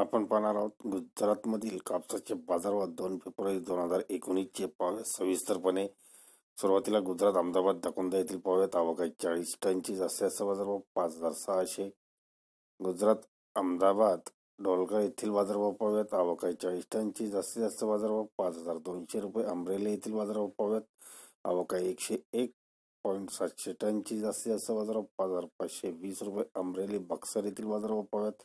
आपण पाहणार आहोत गुजरातमधील कापसाचे बाजारभाव दोन फेब्रुवारी दोन हजार एकोणीसचे पाहूया सविस्तरपणे सुरुवातीला गुजरात अहमदाबाद दकोंदा येथील पाव्यात आवक आहे चाळीस टनची जास्तीत जास्त बाजारभाव पाच हजार सहाशे. गुजरात अहमदाबाद ढोलका येथील बाजारभाव पाव्यात आवक आहे चाळीस टनची जास्तीत जास्त बाजारभाव पाच हजार दोनशे रुपये. अमरेली येथील बाजारभाव पाव्यात आवक आहे एकशे एक पॉईंट सातशे टनची जास्तीत जास्त बाजारभाव पाच हजार पाचशे वीस रुपये. अमरेली बक्सर येथील बाजारभाव पाव्यात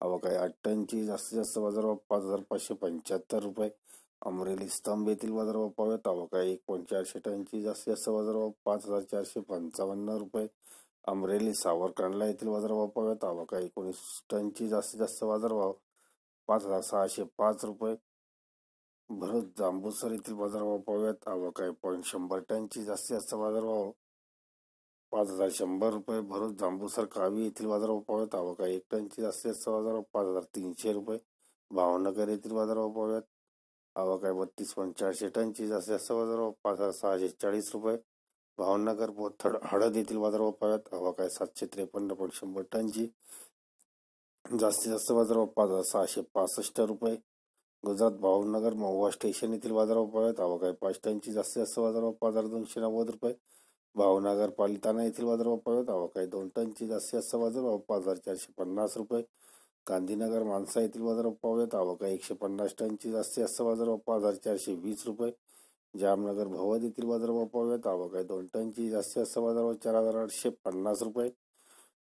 आवक आहे आठ टनची जास्तीत जास्त बाजारभाव पाच हजार पाचशे पंच्याहत्तर रुपये. अमरेली स्तंभ येथील बाजारभाव पाहूयात आवक आहे एक पॉईंट चारशे टनची जास्तीत जास्त बाजारभाव पाच हजार चारशे पंचावन्न रुपये. अमरेली सावरकांडला येथील बाजारभाव पाहूयात आवक एकोणीस टनची जास्तीत जास्त बाजारभाव पाच हजार सहाशे पाच रुपये. भरत जांबूसर येथील बाजारभाव पाहूयात आवक आहे पॉईंट शंभर टनची जास्तीत जास्त बाजारभाव पाच हजार शंभर रुपये भरूच जांबूसर कावी येथील बाजारभाव पाहूयात आवका एक टनची जास्तीत जास्त बाजारभाव पाच हजार तीनशे रुपये. भावनगर येथील बाजारभाव पाहूयात आवक बत्तीस पॉईंट चारशे टनची जास्तीत जास्त बाजारभाव पाच हजार सहाशे चाळीस रुपये. भावनगर बोथड हळद येथील बाजारभाव पाहूयात आवक सातशे त्रेपन्न पॉईंट शंभर टनची. जास्तीत जास्त बाजारभाव पाच हजार सहाशे पासष्ट रुपये. गुजरात भावनगर महुवा स्टेशन येथील बाजारभाव पाहूयात आवक पाच टनची जास्तीत जास्त बाजारभाव पाच हजार दोनशे नव्वद रुपये. भावनगर पालिताना येथील बाजारभाव पाहूयात आवक दोन टनची जास्तीत जास्त बाजारभाव पाच हजार चारशे पन्नास रुपये. गांधीनगर माणसा येथील बाजारभाव पाहूयात आवक एकशे पन्नास टनची जास्तीत जास्त बाजारभाव पाच हजार चारशे वीस रुपये. जामनगर भवद येथील बाजारभाव पाहूयात आवक आहे दोन टनची जास्तीत जास्त बाजारभाव चार हजार आठशे पन्नास रुपये.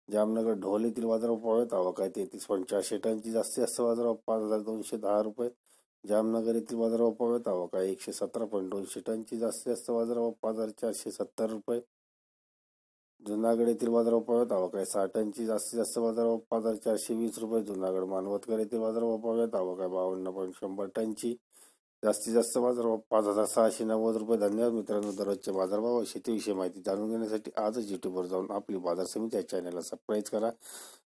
जामनगर ढोल येथील बाजारभाव पाहूयात आवक आहे तेहतीस पॉईंट टनची जास्तीत जास्त बाजारभाव पाच हजार दोनशे दहा रुपये. जामनगर येथील बाजारभाव पाहूयात आवक आहे एकशे सतरा पॉईंट दोनशे टनची जास्तीत जास्त बाजारभाव पाच हजार चारशे सत्तर रुपये. जुनागड येथील बाजारभाव पाहूयात आवक आहे सहा टनची जास्तीत जास्त बाजारभाव पाच हजार चारशे वीस रुपये. जुनागड मानवतकर येथील बाजारभाव पाहूयात आवक आहे बावन्न पॉईंट शंभर टनची जास्तीत जास्त बाजारभाव पाच हजार सहाशे नव्वद रुपये. धन्यवाद मित्रांनो दररोजच्या बाजारभाव शेतीविषयी माहिती जाणून घेण्यासाठी आजच युट्यूबवर जाऊन आपली बाजार समिती या चॅनलला सबस्क्राईब करा.